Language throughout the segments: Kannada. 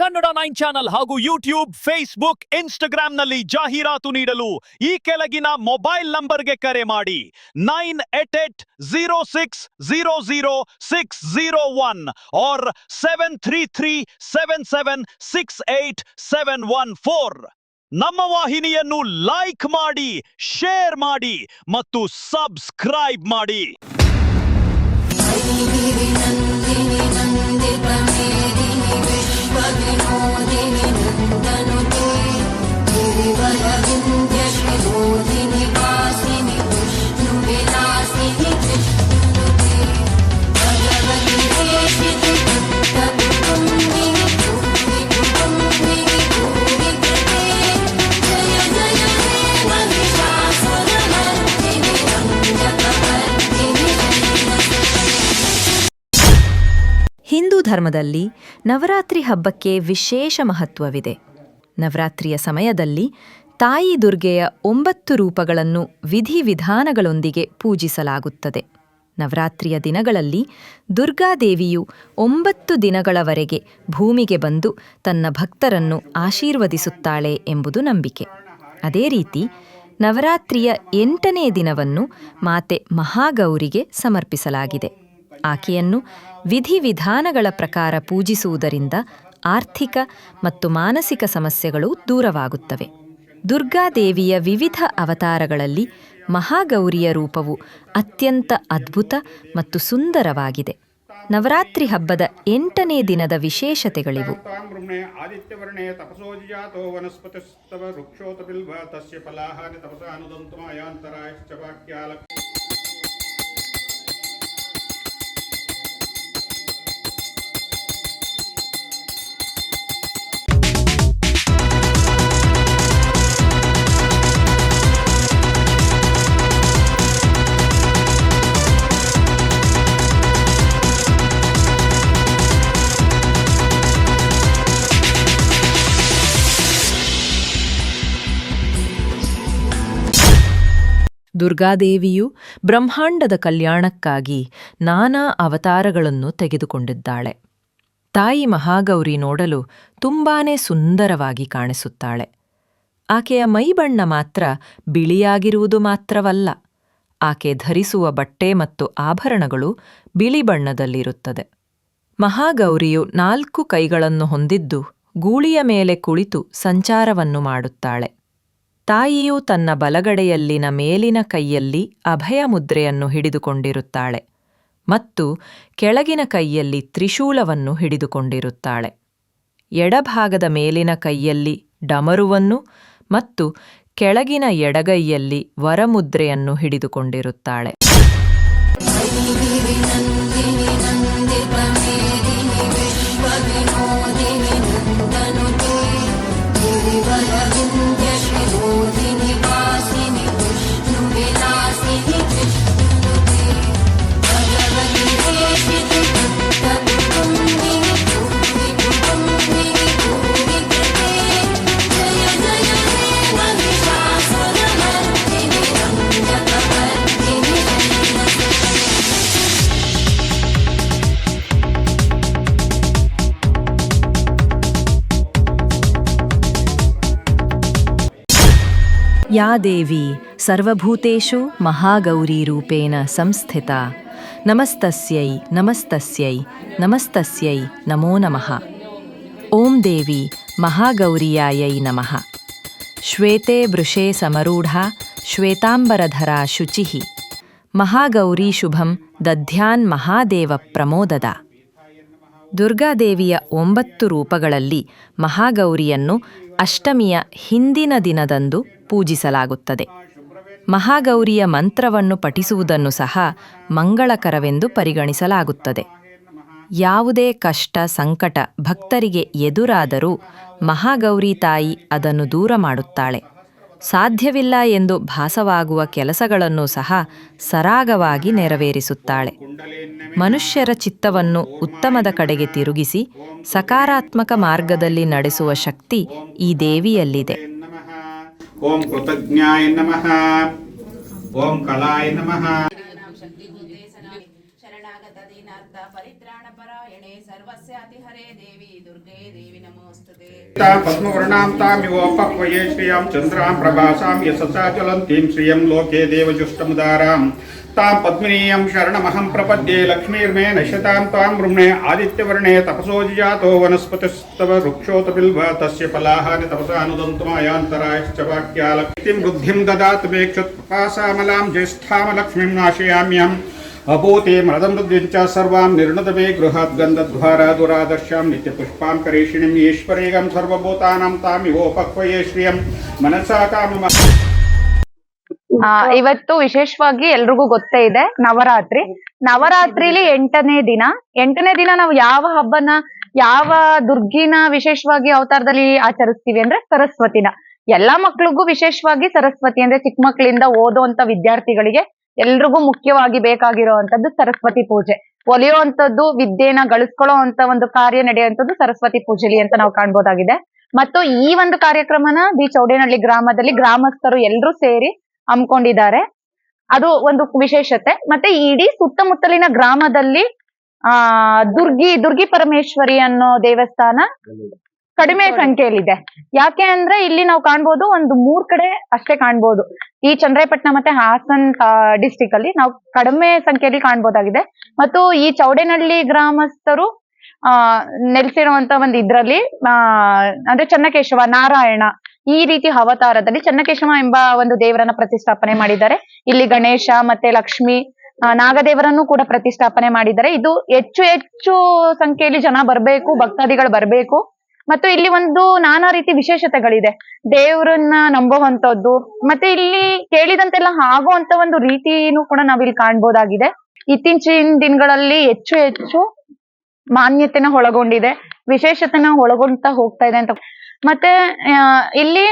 ಕನ್ನಡ ನೈನ್ ಚಾನಲ್ ಹಾಗೂ ಯೂಟ್ಯೂಬ್, ಫೇಸ್ಬುಕ್ ಇನ್ಸ್ಟಾಗ್ರಾಂನಲ್ಲಿ ಜಾಹೀರಾತು ನೀಡಲು ಈ ಕೆಳಗಿನ ಮೊಬೈಲ್ ನಂಬರ್ಗೆ ಕರೆ ಮಾಡಿ. Nine eight eight zero six zero zero six zero one R seven three three seven seven six eight seven one four. ನಮ್ಮ ವಾಹಿನಿಯನ್ನು ಲೈಕ್ ಮಾಡಿ, ಶೇರ್ ಮಾಡಿ ಮತ್ತು ಸಬ್ಸ್ಕ್ರೈಬ್ ಮಾಡಿ. నేను ఉండను నీ వరవిందు ಧರ್ಮದಲ್ಲಿ ನವರಾತ್ರಿ ಹಬ್ಬಕ್ಕೆ ವಿಶೇಷ ಮಹತ್ವವಿದೆ. ನವರಾತ್ರಿಯ ಸಮಯದಲ್ಲಿ ತಾಯಿ ದುರ್ಗೆಯ ಒಂಬತ್ತು ರೂಪಗಳನ್ನು ವಿಧಿವಿಧಾನಗಳೊಂದಿಗೆ ಪೂಜಿಸಲಾಗುತ್ತದೆ. ನವರಾತ್ರಿಯ ದಿನಗಳಲ್ಲಿ ದುರ್ಗಾದೇವಿಯು ಒಂಬತ್ತು ದಿನಗಳವರೆಗೆ ಭೂಮಿಗೆ ಬಂದು ತನ್ನ ಭಕ್ತರನ್ನು ಆಶೀರ್ವದಿಸುತ್ತಾಳೆ ಎಂಬುದು ನಂಬಿಕೆ. ಅದೇ ರೀತಿ ನವರಾತ್ರಿಯ ಎಂಟನೇ ದಿನವನ್ನು ಮಾತೆ ಮಹಾಗೌರಿಗೆ ಸಮರ್ಪಿಸಲಾಗಿದೆ. ಆಕೆಯನ್ನು ವಿಧಿವಿಧಾನಗಳ ಪ್ರಕಾರ ಪೂಜಿಸುವುದರಿಂದ ಆರ್ಥಿಕ ಮತ್ತು ಮಾನಸಿಕ ಸಮಸ್ಯೆಗಳು ದೂರವಾಗುತ್ತವೆ. ದುರ್ಗಾದೇವಿಯ ವಿವಿಧ ಅವತಾರಗಳಲ್ಲಿ ಮಹಾಗೌರಿಯ ರೂಪವು ಅತ್ಯಂತ ಅದ್ಭುತ ಮತ್ತು ಸುಂದರವಾಗಿದೆ. ನವರಾತ್ರಿ ಹಬ್ಬದ ಎಂಟನೇ ದಿನದ ವಿಶೇಷತೆಗಳಿವು. ದುರ್ಗಾದೇವಿಯು ಬ್ರಹ್ಮಾಂಡದ ಕಲ್ಯಾಣಕ್ಕಾಗಿ ನಾನಾ ಅವತಾರಗಳನ್ನು ತೆಗೆದುಕೊಂಡಿದ್ದಾಳೆ. ತಾಯಿ ಮಹಾಗೌರಿ ನೋಡಲು ತುಂಬಾನೇ ಸುಂದರವಾಗಿ ಕಾಣಿಸುತ್ತಾಳೆ. ಆಕೆಯ ಮೈಬಣ್ಣ ಮಾತ್ರ ಬಿಳಿಯಾಗಿರುವುದು ಮಾತ್ರವಲ್ಲ, ಆಕೆ ಧರಿಸುವ ಬಟ್ಟೆ ಮತ್ತು ಆಭರಣಗಳು ಬಿಳಿ ಬಣ್ಣದಲ್ಲಿರುತ್ತದೆ. ಮಹಾಗೌರಿಯು ನಾಲ್ಕು ಕೈಗಳನ್ನು ಹೊಂದಿದ್ದು ಗೂಳಿಯ ಮೇಲೆ ಕುಳಿತು ಸಂಚಾರವನ್ನು ಮಾಡುತ್ತಾಳೆ. ತಾಯಿಯು ತನ್ನ ಬಲಗಡೆಯಲ್ಲಿನ ಮೇಲಿನ ಕೈಯಲ್ಲಿ ಅಭಯ ಮುದ್ರೆಯನ್ನು ಹಿಡಿದುಕೊಂಡಿರುತ್ತಾಳೆ ಮತ್ತು ಕೆಳಗಿನ ಕೈಯಲ್ಲಿ ತ್ರಿಶೂಲವನ್ನು ಹಿಡಿದುಕೊಂಡಿರುತ್ತಾಳೆ. ಎಡಭಾಗದ ಮೇಲಿನ ಕೈಯಲ್ಲಿ ಡಮರುವನ್ನು ಮತ್ತು ಕೆಳಗಿನ ಎಡಗೈಯಲ್ಲಿ ವರಮುದ್ರೆಯನ್ನು ಹಿಡಿದುಕೊಂಡಿರುತ್ತಾಳೆ. ಯಾ ದೇವಿ ಸರ್ವಭೂತೇಷು ಮಹಾಗೌರೀರೂಪೇಣ ಸಂಸ್ಥಿತಾ. ನಮಸ್ತಸ್ಯೈ ನಮಸ್ತಸ್ಯೈ ನಮಸ್ತಸ್ಯೈ, ನಮೋ ನಮಃ. ಓಂ ದೇವಿ, ಮಹಾಗೌರಿಯಾಯೈ ನಮಃ. ಶ್ವೇತೆ ವೃಷೇ ಸಮರೂಢಾ, ಶ್ವೇತಾಂಬರಧರಾ ಶುಚಿಃ. ಮಹಾಗೌರಿ ಶುಭಂ ದಧ್ಯಾನ್ ಮಹಾದೇವ ಪ್ರಮೋದದ. ದುರ್ಗಾದೇವಿಯ ಒಂಬತ್ತು ರೂಪಗಳಲ್ಲಿ ಮಹಾಗೌರಿಯನ್ನು ಅಷ್ಟಮಿಯ ಹಿಂದಿನ ದಿನದಂದು ಪೂಜಿಸಲಾಗುತ್ತದೆ. ಮಹಾಗೌರಿಯ ಮಂತ್ರವನ್ನು ಪಠಿಸುವುದನ್ನು ಸಹ ಮಂಗಳಕರವೆಂದು ಪರಿಗಣಿಸಲಾಗುತ್ತದೆ. ಯಾವುದೇ ಕಷ್ಟ, ಸಂಕಟ ಭಕ್ತರಿಗೆ ಎದುರಾದರೂ ಮಹಾಗೌರಿ ತಾಯಿ ಅದನ್ನು ದೂರ ಮಾಡುತ್ತಾಳೆ. ಸಾಧ್ಯವಿಲ್ಲ ಎಂದು ಭಾಸವಾಗುವ ಕೆಲಸಗಳನ್ನು ಸಹ ಸರಾಗವಾಗಿ ನೆರವೇರಿಸುತ್ತಾಳೆ. ಮನುಷ್ಯರ ಚಿತ್ತವನ್ನು ಉತ್ತಮದ ಕಡೆಗೆ ತಿರುಗಿಸಿ ಸಕಾರಾತ್ಮಕ ಮಾರ್ಗದಲ್ಲಿ ನಡೆಸುವ ಶಕ್ತಿ ಈ ದೇವಿಯಲ್ಲಿದೆ. ఓం కృతజ్ఞాయ నమ. ఓం కళాయ నమ. శరణాగత దీనార్థ పరిత్రాణ పరాయణే సర్వస్యాతి హరే దేవి దుర్గే దేవి నమోస్తుతే. పద్మవర్ణాం శ్రియాం చంద్రాం ప్రభాసాం యశసా జ్వలంతీం శ్రియం లోకే దేవజుష్టముదారాం. तां पद्मिनीयं शरणमहं प्रपद्ये लक्ष्मीर्मे नश्यतां त्वां वृम्णे आदित्यवर्णे तपसो जातो वनस्पतिस्तव वृक्षोत बिल्व तस्य फलाहानि तपसानुदन्तुमायान्तरायश्च वाक्यालक्तिं ददातु मे क्षुत्पासामलां ज्येष्ठामलक्ष्मीं नाशयाम्यहम्। अभूते मृदमृद्विं च सर्वां निर्णद मे गृहात् गन्धद्वारा दुरादर्शां नित्यपुष्पां सर्वभूतानां तामिवोपक्वये श्रियं। मनसा कामम ಆ, ಇವತ್ತು ವಿಶೇಷವಾಗಿ ಎಲ್ರಿಗೂ ಗೊತ್ತೇ ಇದೆ ನವರಾತ್ರಿ. ನವರಾತ್ರಿಲಿ ಎಂಟನೇ ದಿನ. ಎಂಟನೇ ದಿನ ನಾವು ಯಾವ ಹಬ್ಬನ ಯಾವ ದುರ್ಗಿನ ವಿಶೇಷವಾಗಿ ಅವತಾರದಲ್ಲಿ ಆಚರಿಸ್ತೀವಿ ಅಂದ್ರೆ ಸರಸ್ವತಿನ ಎಲ್ಲಾ ಮಕ್ಳಿಗೂ ವಿಶೇಷವಾಗಿ ಸರಸ್ವತಿ ಅಂದ್ರೆ ಚಿಕ್ಕ ಮಕ್ಕಳಿಂದ ಓದುವಂತ ವಿದ್ಯಾರ್ಥಿಗಳಿಗೆ ಎಲ್ರಿಗೂ ಮುಖ್ಯವಾಗಿ ಬೇಕಾಗಿರುವಂತದ್ದು ಸರಸ್ವತಿ ಪೂಜೆ. ಒಲಿಯುವಂತದ್ದು ವಿದ್ಯೆನ ಗಳಿಸ್ಕೊಳ್ಳೋ ಅಂತ ಒಂದು ಕಾರ್ಯ ನಡೆಯುವಂತದ್ದು ಸರಸ್ವತಿ ಪೂಜೆಲಿ ಅಂತ ನಾವು ಕಾಣ್ಬೋದಾಗಿದೆ. ಮತ್ತು ಈ ಒಂದು ಕಾರ್ಯಕ್ರಮನ ಬಿ ಚೌಡೇನಹಳ್ಳಿ ಗ್ರಾಮದಲ್ಲಿ ಗ್ರಾಮಸ್ಥರು ಎಲ್ಲರೂ ಸೇರಿ ಹಮ್ಮಿಕೊಂಡಿದ್ದಾರೆ. ಅದು ಒಂದು ವಿಶೇಷತೆ. ಮತ್ತೆ ಇಡೀ ಸುತ್ತಮುತ್ತಲಿನ ಗ್ರಾಮದಲ್ಲಿ ಆ ದುರ್ಗಿ ದುರ್ಗಿ ಪರಮೇಶ್ವರಿ ಅನ್ನೋ ದೇವಸ್ಥಾನ ಕಡಿಮೆ ಸಂಖ್ಯೆಯಲ್ಲಿದೆ. ಯಾಕೆ ಅಂದ್ರೆ ಇಲ್ಲಿ ನಾವು ಕಾಣ್ಬೋದು ಒಂದು ಮೂರ್ ಕಡೆ ಅಷ್ಟೇ ಕಾಣ್ಬೋದು. ಈ ಚಂದ್ರಾಯಪಟ್ಟಣ ಮತ್ತೆ ಹಾಸನ್ ಡಿಸ್ಟಿಕ್ ಅಲ್ಲಿ ನಾವು ಕಡಿಮೆ ಸಂಖ್ಯೆಯಲ್ಲಿ ಕಾಣ್ಬೋದಾಗಿದೆ. ಮತ್ತು ಈ ಚೌಡೇನಹಳ್ಳಿ ಗ್ರಾಮಸ್ಥರು ಆ ನೆಲೆಸಿರುವಂತ ಒಂದು ಇದ್ರಲ್ಲಿ ಆ ಅಂದ್ರೆ ಚನ್ನಕೇಶವ ನಾರಾಯಣ ಈ ರೀತಿ ಅವತಾರದಲ್ಲಿ ಚನ್ನಕೇಶವ ಎಂಬ ಒಂದು ದೇವರನ್ನ ಪ್ರತಿಷ್ಠಾಪನೆ ಮಾಡಿದ್ದಾರೆ. ಇಲ್ಲಿ ಗಣೇಶ ಮತ್ತೆ ಲಕ್ಷ್ಮಿ ನಾಗದೇವರನ್ನು ಕೂಡ ಪ್ರತಿಷ್ಠಾಪನೆ ಮಾಡಿದ್ದಾರೆ. ಇದು ಹೆಚ್ಚು ಹೆಚ್ಚು ಸಂಖ್ಯೆಯಲ್ಲಿ ಜನ ಬರ್ಬೇಕು, ಭಕ್ತಾದಿಗಳು ಬರ್ಬೇಕು. ಮತ್ತು ಇಲ್ಲಿ ಒಂದು ನಾನಾ ರೀತಿ ವಿಶೇಷತೆಗಳಿದೆ. ದೇವರನ್ನ ನಂಬುವಂತದ್ದು ಮತ್ತೆ ಇಲ್ಲಿ ಕೇಳಿದಂತೆಲ್ಲ ಆಗುವಂತ ಒಂದು ರೀತಿನೂ ಕೂಡ ನಾವಿಲ್ಲಿ ಕಾಣ್ಬೋದಾಗಿದೆ. ಇತ್ತೀಚಿನ ದಿನಗಳಲ್ಲಿ ಹೆಚ್ಚು ಹೆಚ್ಚು ಮಾನ್ಯತೆನ ಒಳಗೊಂಡಿದೆ, ವಿಶೇಷತೆನ ಒಳಗೊಂತ ಹೋಗ್ತಾ ಇದೆ ಅಂತ. ಮತ್ತೆ ಇಲ್ಲಿ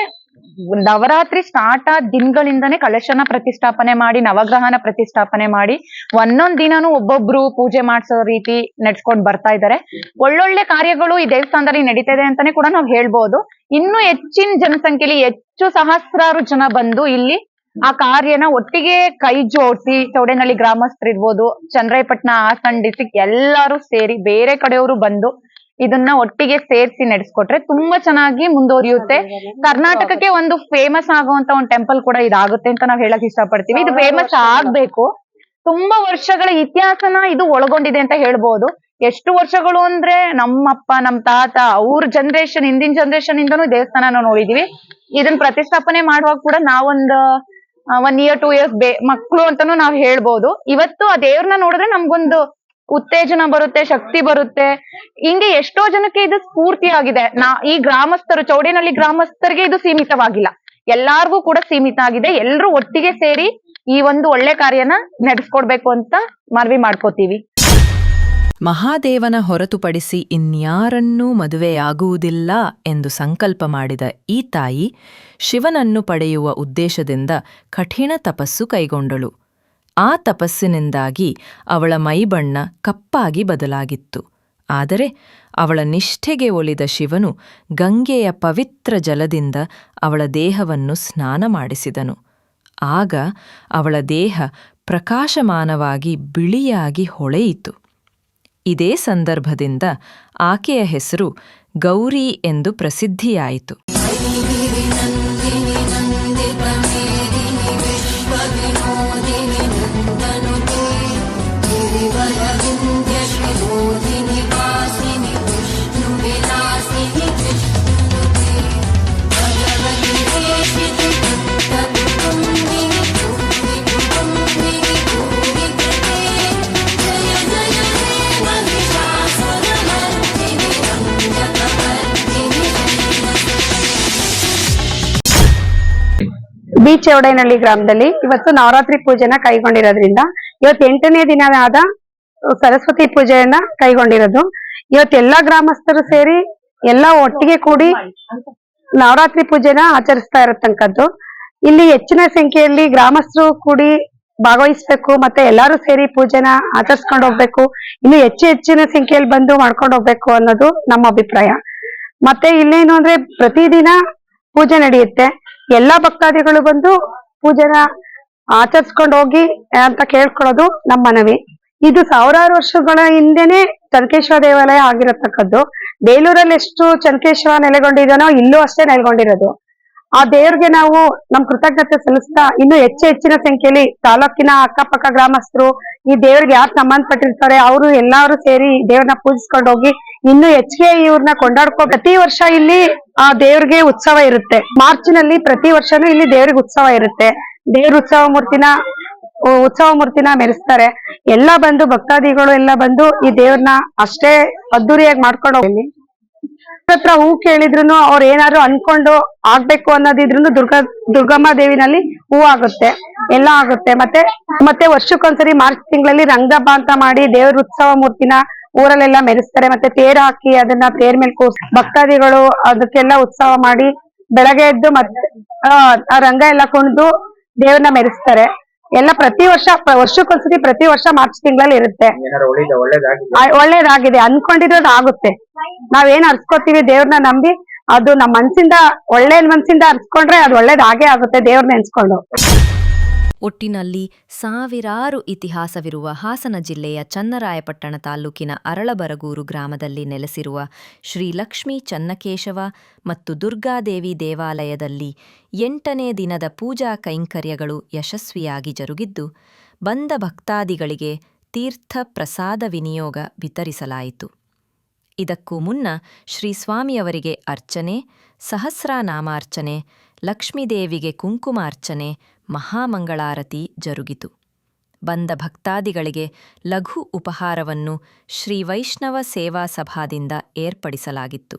ನವರಾತ್ರಿ ಸ್ಟಾರ್ಟ್ ಆದ ದಿನಗಳಿಂದನೇ ಕಲಶನ ಪ್ರತಿಷ್ಠಾಪನೆ ಮಾಡಿ, ನವಗ್ರಹನ ಪ್ರತಿಷ್ಠಾಪನೆ ಮಾಡಿ, ಒಂದೊಂದ್ ದಿನಾನು ಒಬ್ಬೊಬ್ರು ಪೂಜೆ ಮಾಡಿಸೋ ರೀತಿ ನಡ್ಸ್ಕೊಂಡ್ ಬರ್ತಾ ಇದ್ದಾರೆ ಒಳ್ಳೊಳ್ಳೆ ಕಾರ್ಯಗಳು ಈ ದೇವಸ್ಥಾನದಲ್ಲಿ ನಡೀತಾ ಇದೆ ಅಂತಾನೆ ಕೂಡ ನಾವು ಹೇಳ್ಬೋದು. ಇನ್ನು ಹೆಚ್ಚಿನ ಜನಸಂಖ್ಯೆಯಲ್ಲಿ ಹೆಚ್ಚು ಸಹಸ್ರಾರು ಜನ ಬಂದು ಇಲ್ಲಿ ಆ ಕಾರ್ಯನ ಒಟ್ಟಿಗೆ ಕೈ ಜೋಡಿಸಿ, ಚೌಡೇನಹಳ್ಳಿ ಗ್ರಾಮಸ್ಥರಿರ್ಬೋದು ಚಂದ್ರಾಯಪಟ್ಟಣ ಹಾಸನ್ ಡಿಸ್ಟಿಕ್ ಎಲ್ಲರೂ ಸೇರಿ ಬೇರೆ ಕಡೆಯವರು ಬಂದು ಇದನ್ನ ಒಟ್ಟಿಗೆ ಸೇರಿಸಿ ನಡೆಸ್ಕೊಟ್ರೆ ತುಂಬಾ ಚೆನ್ನಾಗಿ ಮುಂದುವರಿಯುತ್ತೆ. ಕರ್ನಾಟಕಕ್ಕೆ ಒಂದು ಫೇಮಸ್ ಆಗುವಂತ ಒಂದು ಟೆಂಪಲ್ ಕೂಡ ಇದಾಗುತ್ತೆ ಅಂತ ನಾವ್ ಹೇಳಕ್ ಇಷ್ಟಪಡ್ತೀವಿ. ಇದು ಫೇಮಸ್ ಆಗ್ಬೇಕು. ತುಂಬಾ ವರ್ಷಗಳ ಇತಿಹಾಸನ ಇದು ಒಳಗೊಂಡಿದೆ ಅಂತ ಹೇಳ್ಬೋದು. ಎಷ್ಟು ವರ್ಷಗಳು ಅಂದ್ರೆ ನಮ್ಮಪ್ಪ ನಮ್ ತಾತ ಅವ್ರ ಜನರೇಷನ್ ಹಿಂದಿನ ಜನರೇಷನ್ ಇಂದನೂ ದೇವಸ್ಥಾನ ನಾವು ನೋಡಿದೀವಿ. ಇದನ್ನ ಪ್ರತಿಷ್ಠಾಪನೆ ಮಾಡುವಾಗ ಕೂಡ ನಾವೊಂದು ಒನ್ ಇಯರ್ ಟೂ ಇಯರ್ಸ್ ಬೇ ಮಕ್ಳು ಅಂತಾನು ನಾವ್ ಹೇಳ್ಬೋದು. ಇವತ್ತು ಆ ದೇವ್ರನ್ನ ನೋಡಿದ್ರೆ ನಮ್ಗೊಂದು ಉತ್ತೇಜನ ಬರುತ್ತೆ, ಶಕ್ತಿ ಬರುತ್ತೆ. ಹಿಂಗೆ ಎಷ್ಟೋ ಜನಕ್ಕೆ ಇದು ಸ್ಫೂರ್ತಿ ಆಗಿದೆ. ನಾ, ಈ ಗ್ರಾಮಸ್ಥರು, ಚೌಡೇನಹಳ್ಳಿ ಗ್ರಾಮಸ್ಥರಿಗೆ ಇದು ಸೀಮಿತವಾಗಿಲ್ಲ. ಎಲ್ಲಾರ್ಗೂ ಕೂಡ ಸೀಮಿತ ಆಗಿದೆ. ಎಲ್ರೂ ಒಟ್ಟಿಗೆ ಸೇರಿ ಈ ಒಂದು ಒಳ್ಳೆ ಕಾರ್ಯನ ನಡೆಸ್ಕೊಡ್ಬೇಕು ಅಂತ ಮನವಿ ಮಾಡ್ಕೋತೀವಿ. ಮಹಾದೇವನ ಹೊರತುಪಡಿಸಿ ಇನ್ಯಾರನ್ನೂ ಮದುವೆಯಾಗುವುದಿಲ್ಲ ಎಂದು ಸಂಕಲ್ಪ ಮಾಡಿದ ಈ ತಾಯಿ ಶಿವನನ್ನು ಪಡೆಯುವ ಉದ್ದೇಶದಿಂದ ಕಠಿಣ ತಪಸ್ಸು ಕೈಗೊಂಡಳು. ಆ ತಪಸ್ಸಿನಿಂದಾಗಿ ಅವಳ ಮೈಬಣ್ಣ ಕಪ್ಪಾಗಿ ಬದಲಾಗಿತ್ತು. ಆದರೆ ಅವಳ ನಿಷ್ಠೆಗೆ ಒಲಿದ ಶಿವನು ಗಂಗೆಯ ಪವಿತ್ರ ಜಲದಿಂದ ಅವಳ ದೇಹವನ್ನು ಸ್ನಾನ ಮಾಡಿಸಿದನು. ಆಗ ಅವಳ ದೇಹ ಪ್ರಕಾಶಮಾನವಾಗಿ ಬಿಳಿಯಾಗಿ ಹೊಳೆಯಿತು. ಇದೇ ಸಂದರ್ಭದಿಂದ ಆಕೆಯ ಹೆಸರು ಗೌರಿ ಎಂದು ಪ್ರಸಿದ್ಧಿಯಾಯಿತು. ಬಿ ಚೌಡೇನಹಳ್ಳಿ ಗ್ರಾಮದಲ್ಲಿ ಇವತ್ತು ನವರಾತ್ರಿ ಪೂಜೆನ ಕೈಗೊಂಡಿರೋದ್ರಿಂದ ಇವತ್ತು ಎಂಟನೇ ದಿನವಾದ ಸರಸ್ವತಿ ಪೂಜೆಯನ್ನ ಕೈಗೊಂಡಿರೋದು. ಇವತ್ತು ಎಲ್ಲಾ ಗ್ರಾಮಸ್ಥರು ಸೇರಿ ಎಲ್ಲಾ ಒಟ್ಟಿಗೆ ಕೂಡಿ ನವರಾತ್ರಿ ಪೂಜೆನ ಆಚರಿಸ್ತಾ ಇರತಕ್ಕಂಥದ್ದು. ಇಲ್ಲಿ ಹೆಚ್ಚಿನ ಸಂಖ್ಯೆಯಲ್ಲಿ ಗ್ರಾಮಸ್ಥರು ಕೂಡಿ ಭಾಗವಹಿಸ್ಬೇಕು, ಮತ್ತೆ ಎಲ್ಲಾರು ಸೇರಿ ಪೂಜೆನ ಆಚರಿಸ್ಕೊಂಡು ಹೋಗ್ಬೇಕು. ಇನ್ನು ಹೆಚ್ಚು ಹೆಚ್ಚಿನ ಸಂಖ್ಯೆಯಲ್ಲಿ ಬಂದು ಮಾಡ್ಕೊಂಡು ಹೋಗ್ಬೇಕು ಅನ್ನೋದು ನಮ್ಮ ಅಭಿಪ್ರಾಯ. ಮತ್ತೆ ಇಲ್ಲೇನು ಅಂದ್ರೆ ಪ್ರತಿದಿನ ಪೂಜೆ ನಡೆಯುತ್ತೆ. ಎಲ್ಲಾ ಭಕ್ತಾದಿಗಳು ಬಂದು ಪೂಜೆನ ಆಚರಿಸ್ಕೊಂಡು ಹೋಗಿ ಅಂತ ಕೇಳ್ಕೊಳ್ಳೋದು ನಮ್ಮ ಮನವಿ. ಇದು ಸಾವಿರಾರು ವರ್ಷಗಳ ಹಿಂದೆನೆ ಚನಕೇಶ್ವರ ದೇವಾಲಯ ಆಗಿರತಕ್ಕದ್ದು. ಬೇಲೂರಲ್ಲಿ ಎಷ್ಟು ಚನಕೇಶ್ವರ ನೆಲೆಗೊಂಡಿದ್ದಾನೋ ಇಲ್ಲೂ ಅಷ್ಟೇ ನೆಲೆಗೊಂಡಿರೋದು. ಆ ದೇವ್ರಿಗೆ ನಾವು ನಮ್ ಕೃತಜ್ಞತೆ ಸಲ್ಲಿಸ್ತಾ ಇನ್ನು ಹೆಚ್ಚು ಹೆಚ್ಚಿನ ಸಂಖ್ಯೆಯಲ್ಲಿ ತಾಲೂಕಿನ ಅಕ್ಕಪಕ್ಕ ಗ್ರಾಮಸ್ಥರು, ಈ ದೇವ್ರಿಗೆ ಯಾರು ಸಂಬಂಧಪಟ್ಟಿರ್ತಾರೆ, ಅವರು ಎಲ್ಲಾರು ಸೇರಿ ದೇವ್ರನ್ನ ಪೂಜಿಸ್ಕೊಂಡು ಹೋಗಿ ಇನ್ನು ಹೆಚ್ಚಿಗೆ ಇವ್ರನ್ನ ಕೊಂಡಾಡ್ಕೊ, ಪ್ರತಿ ವರ್ಷ ಇಲ್ಲಿ ಆ ದೇವ್ರಿಗೆ ಉತ್ಸವ ಇರುತ್ತೆ. ಮಾರ್ಚ್ನಲ್ಲಿ ಪ್ರತಿ ವರ್ಷನೂ ಇಲ್ಲಿ ದೇವ್ರಿಗೆ ಉತ್ಸವ ಇರುತ್ತೆ. ದೇವ್ರ ಉತ್ಸವ ಮೂರ್ತಿನ ಉತ್ಸವ ಮೂರ್ತಿನ ಮೆರೆಸ್ತಾರೆ. ಎಲ್ಲ ಬಂದು ಭಕ್ತಾದಿಗಳು ಎಲ್ಲ ಬಂದು ಈ ದೇವ್ರನ್ನ ಅಷ್ಟೇ ಅದ್ದೂರಿಯಾಗಿ ಮಾಡ್ಕೊಂಡು ಹೋಗಿ ಹತ್ರ ಹೂ ಕೇಳಿದ್ರು ಅವ್ರು ಏನಾದ್ರು ಅನ್ಕೊಂಡು ಆಗ್ಬೇಕು ಅನ್ನೋದಿದ್ರು ದುರ್ಗಾ, ದುರ್ಗಮ್ಮ ದೇವಿನಲ್ಲಿ ಹೂ ಆಗುತ್ತೆ. ಎಲ್ಲ ಆಗುತ್ತೆ. ಮತ್ತೆ ಮತ್ತೆ ವರ್ಷಕ್ಕೊಂದ್ಸರಿ ಮಾರ್ಚ್ ತಿಂಗಳಲ್ಲಿ ರಂಗಬ್ಬ ಅಂತ ಮಾಡಿ ದೇವ್ರ ಉತ್ಸವ ಮೂರ್ತಿನ ಊರಲ್ಲೆಲ್ಲ ಮೆರೆಸ್ತಾರೆ ಮತ್ತೆ ತೇರ್ ಹಾಕಿ ಅದನ್ನ ತೇರ್ ಮೇಲೆ ಕೂಸ್ ಭಕ್ತಾದಿಗಳು ಅದಕ್ಕೆಲ್ಲ ಉತ್ಸವ ಮಾಡಿ ಬೆಳಗ್ಗೆ ಎದ್ದು ಮತ್ತೆ ಆ, ರಂಗ ಎಲ್ಲ ಕುಣಿದು ದೇವ್ರನ್ನ ಮೆರೆಸ್ತಾರೆ. ಎಲ್ಲ ಪ್ರತಿ ವರ್ಷ ವರ್ಷಕ್ಕೊಂದ್ಸತಿ ಪ್ರತಿ ವರ್ಷ ಮಾರ್ಚ್ ತಿಂಗಳಲ್ಲಿ ಇರುತ್ತೆ. ಒಳ್ಳೇದಾಗಿದೆ. ಅನ್ಕೊಂಡಿರೋದು ಆಗುತ್ತೆ. ನಾವೇನ್ ಅರ್ಸ್ಕೊತೀವಿ ದೇವ್ರನ್ನ ನಂಬಿ ಅದು ನಮ್ಮ ಮನ್ಸಿಂದ ಒಳ್ಳೆ ಮನ್ಸಿಂದ ಅರ್ಸ್ಕೊಂಡ್ರೆ ಅದು ಒಳ್ಳೇದಾಗೇ ಆಗುತ್ತೆ ದೇವ್ರನ್ನ ನೆನ್ಸ್ಕೊಂಡು ಒಟ್ಟಿನಲ್ಲಿ ಸಾವಿರಾರು ಇತಿಹಾಸವಿರುವ ಹಾಸನ ಜಿಲ್ಲೆಯ ಚನ್ನರಾಯಪಟ್ಟಣ ತಾಲೂಕಿನ ಅರಳಬರಗೂರು ಗ್ರಾಮದಲ್ಲಿ ನೆಲೆಸಿರುವ ಶ್ರೀ ಲಕ್ಷ್ಮೀ ಚನ್ನಕೇಶವ ಮತ್ತು ದುರ್ಗಾದೇವಿ ದೇವಾಲಯದಲ್ಲಿ ಎಂಟನೇ ದಿನದ ಪೂಜಾ ಕೈಂಕರ್ಯಗಳು ಯಶಸ್ವಿಯಾಗಿ ಜರುಗಿದ್ದು, ಬಂದ ಭಕ್ತಾದಿಗಳಿಗೆ ತೀರ್ಥ ಪ್ರಸಾದ ವಿನಿಯೋಗ ವಿತರಿಸಲಾಯಿತು. ಇದಕ್ಕೂ ಮುನ್ನ ಶ್ರೀ ಸ್ವಾಮಿಯವರಿಗೆ ಅರ್ಚನೆ, ಸಹಸ್ರನಾಮಾರ್ಚನೆ, ಲಕ್ಷ್ಮೀದೇವಿಗೆ ಕುಂಕುಮಾರ್ಚನೆ, ಮಹಾಮಂಗಳಾರತಿ ಜರುಗಿತು. ಬಂದ ಭಕ್ತಾದಿಗಳಿಗೆ ಲಘು ಉಪಹಾರವನ್ನು ಶ್ರೀ ವೈಷ್ಣವ ಸೇವಾ ಸಭಾದಿಂದ ಏರ್ಪಡಿಸಲಾಗಿತ್ತು.